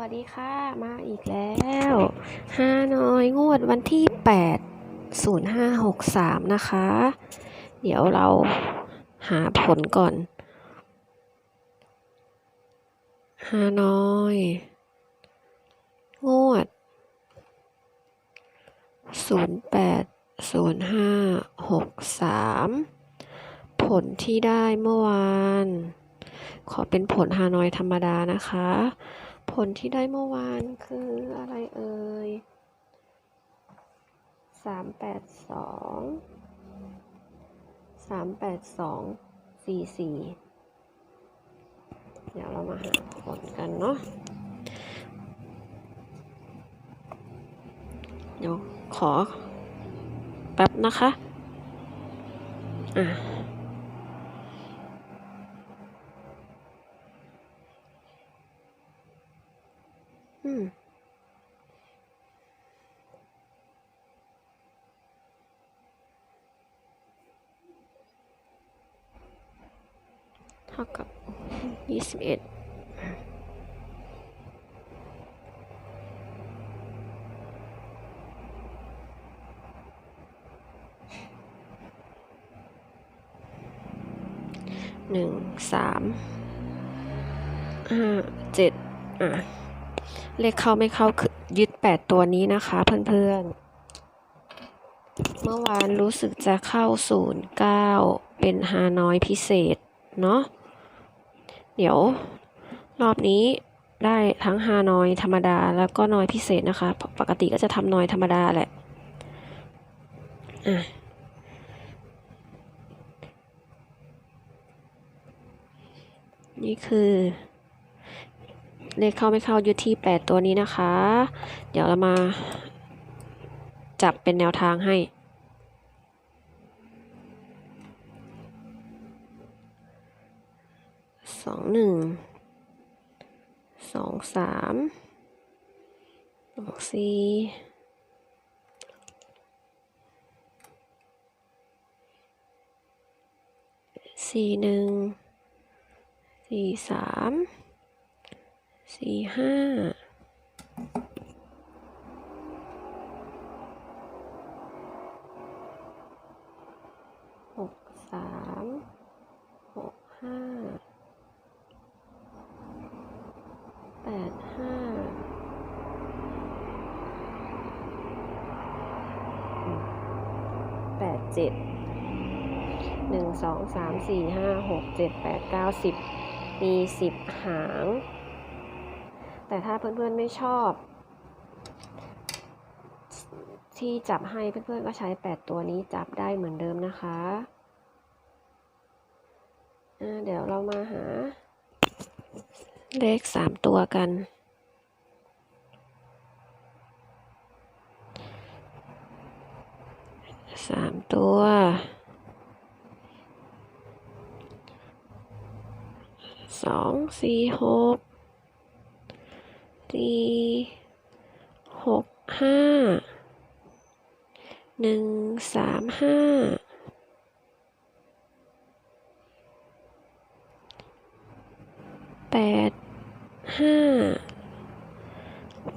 วัสดีค่ะ มาอีกแล้วฮานอยงวดวันที่ 8 0563 นะคะ เดี๋ยวเราหาผลก่อนฮานอย งวด 080563 ผลที่ได้เมื่อวาน ขอเป็นผลฮานอยธรรมดานะคะ ผลที่ได้เมื่อวานคืออะไรเอ่ยสามแปดสองสามแปดสองสี่สี่เดี๋ยวเรามาหาผลกันเนาะเดี๋ยวขอแป๊บนะคะ อะ ท่ากับยี่สิบเอ็ดหนึ่งสามห้าเจ็ดอะ เลขเข้าไม่เข้าคือยึดแปดตัวนี้นะคะเพื่อนๆ เมื่อวานรู้สึกจะเข้าศูนย์เก้าเป็นฮานอยพิเศษ เนาะ เดี๋ยวรอบนี้ได้ทั้งฮานอยธรรมดาแล้วก็นอยพิเศษนะคะ ปกติก็จะทำนอยธรรมดาแหละอะนี่คือเลขเข้าไม่เข้าอยู่ที่ 8 ตัวนี้นะคะ เดี๋ยวเรามาจับเป็นแนวทางให้ สองหนึ่งสองสามสองสี่สี่หนึ่งสี่สามสี่ห้าหกสามหกห้า แปดห้า แปด เจ็ดหนึ่งสองสามสี่ห้าหกเจ็ดแปดเก้าสิบมีสิบหาง แต่ถ้าเพื่อนๆไม่ชอบ ที่จับให้เพื่อนๆก็ใช้8ตัวนี้จับได้เหมือนเดิมนะคะเดี๋ยวเรามาหาเลข3ตัวกัน สามตัว สองสี่หกสี่หกห้าหนึ่งสามห้าแปดห้า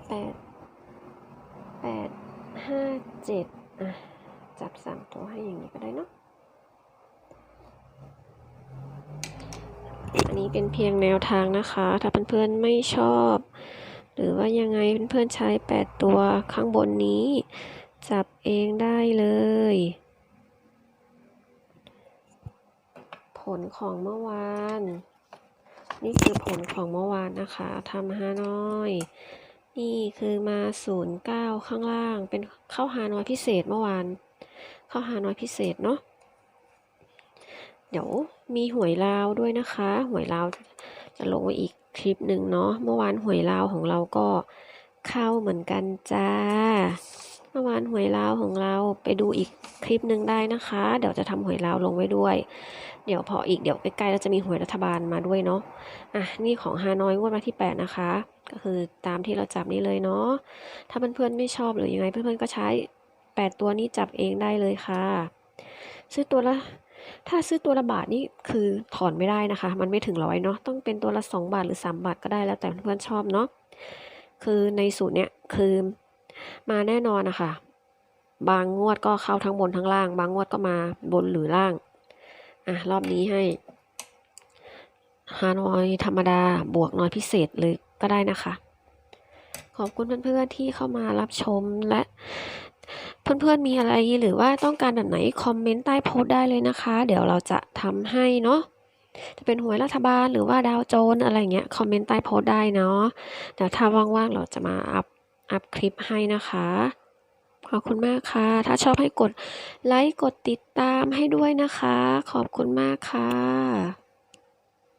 แปดแปดห้าเจ็ดอะ จับสามตัวให้อย่างนี้ก็ได้เนาะอันนี้เป็นเพียงแนวทางนะคะ ถ้าเพื่อนๆไม่ชอบ หรือว่ายังไงเพื่อนๆใช้ 8 ตัวข้างบนนี้ จับเองได้เลย ผลของเมื่อวาน นี่คือผลของเมื่อวานนะคะทำฮานอย นี่คือมา 09 ข้างล่าง เป็นเข้าฮานอยพิเศษเมื่อวาน ข้าฮานอยพิเศษเนาะเดี๋ยวมีหวยลาวด้วยนะคะ หวยลาวจะลงไว้อีกคลิปหนึ่งเนาะเมื่อวานหวยลาวของเราก็เข้าเหมือนกันจ้า เมื่อวานหวยลาวของเราไปดูอีกคลิปหนึ่งได้นะคะ เดี๋ยวจะทำหวยลาวลงไว้ด้วย เดี๋ยวพออีกเดี๋ยวใกล้ๆเราจะมีหวยรัฐบาลมาด้วยเนาะอะนี่ของฮานอยงวดวันที่ 8 นะคะ ก็คือตามที่เราจับนี้เลยเนาะถ้าเพื่อนๆไม่ชอบหรือยังไงเพื่อนๆก็ใช้ 8 ตัวนี้จับเองได้เลยค่ะ ซื้อตัวละ ถ้าซื้อตัวละบาทนี่คือถอนไม่ได้นะคะ มันไม่ถึงร้อยเนาะ ต้องเป็นตัวละ 2 บาทหรือ 3 บาทก็ได้แล้วแต่เพื่อนชอบเนาะ คือในสูตรเนี้ยคือมาแน่นอนนะคะ บางงวดก็เข้าทั้งบนทั้งล่าง บางงวดก็มาบนหรือล่าง อะรอบนี้ให้ฮานอยธรรมดาบวกน้อยพิเศษเลยก็ได้นะคะ ขอบคุณเพื่อนๆที่เข้ามารับชมและ เพื่อนๆมีอะไรหรือว่าต้องการแบบไหนคอมเมนต์ใต้โพสต์ได้เลยนะคะ เดี๋ยวเราจะทำให้เนาะจะเป็นหวยรัฐบาลหรือว่าดาวโจนส์อะไรเงี้ยคอมเมนต์ใต้โพสต์ได้เนาะเดี๋ยวถ้าว่างๆเราจะมาอัพอัพคลิปให้นะคะขอบคุณมากค่ะ ถ้าชอบให้กดไลค์กดติดตามให้ด้วยนะคะ ขอบคุณมากค่ะ